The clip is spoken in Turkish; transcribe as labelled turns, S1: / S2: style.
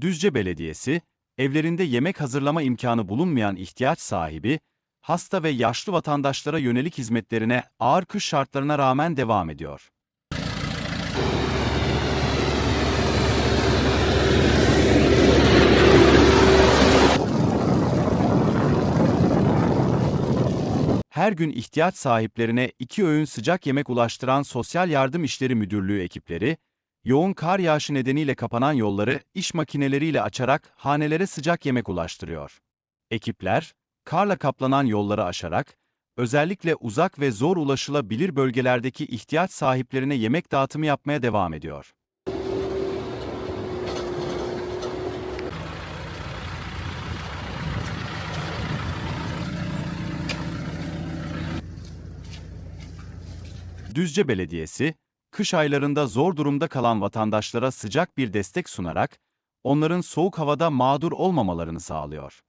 S1: Düzce Belediyesi, evlerinde yemek hazırlama imkanı bulunmayan ihtiyaç sahibi, hasta ve yaşlı vatandaşlara yönelik hizmetlerine ağır kış şartlarına rağmen devam ediyor. Her gün ihtiyaç sahiplerine iki öğün sıcak yemek ulaştıran Sosyal Yardım İşleri Müdürlüğü ekipleri, yoğun kar yağışı nedeniyle kapanan yolları iş makineleriyle açarak hanelere sıcak yemek ulaştırıyor. Ekipler, karla kaplanan yolları aşarak, özellikle uzak ve zor ulaşılabilir bölgelerdeki ihtiyaç sahiplerine yemek dağıtımı yapmaya devam ediyor. Düzce Belediyesi, kış aylarında zor durumda kalan vatandaşlara sıcak bir destek sunarak, onların soğuk havada mağdur olmamalarını sağlıyor.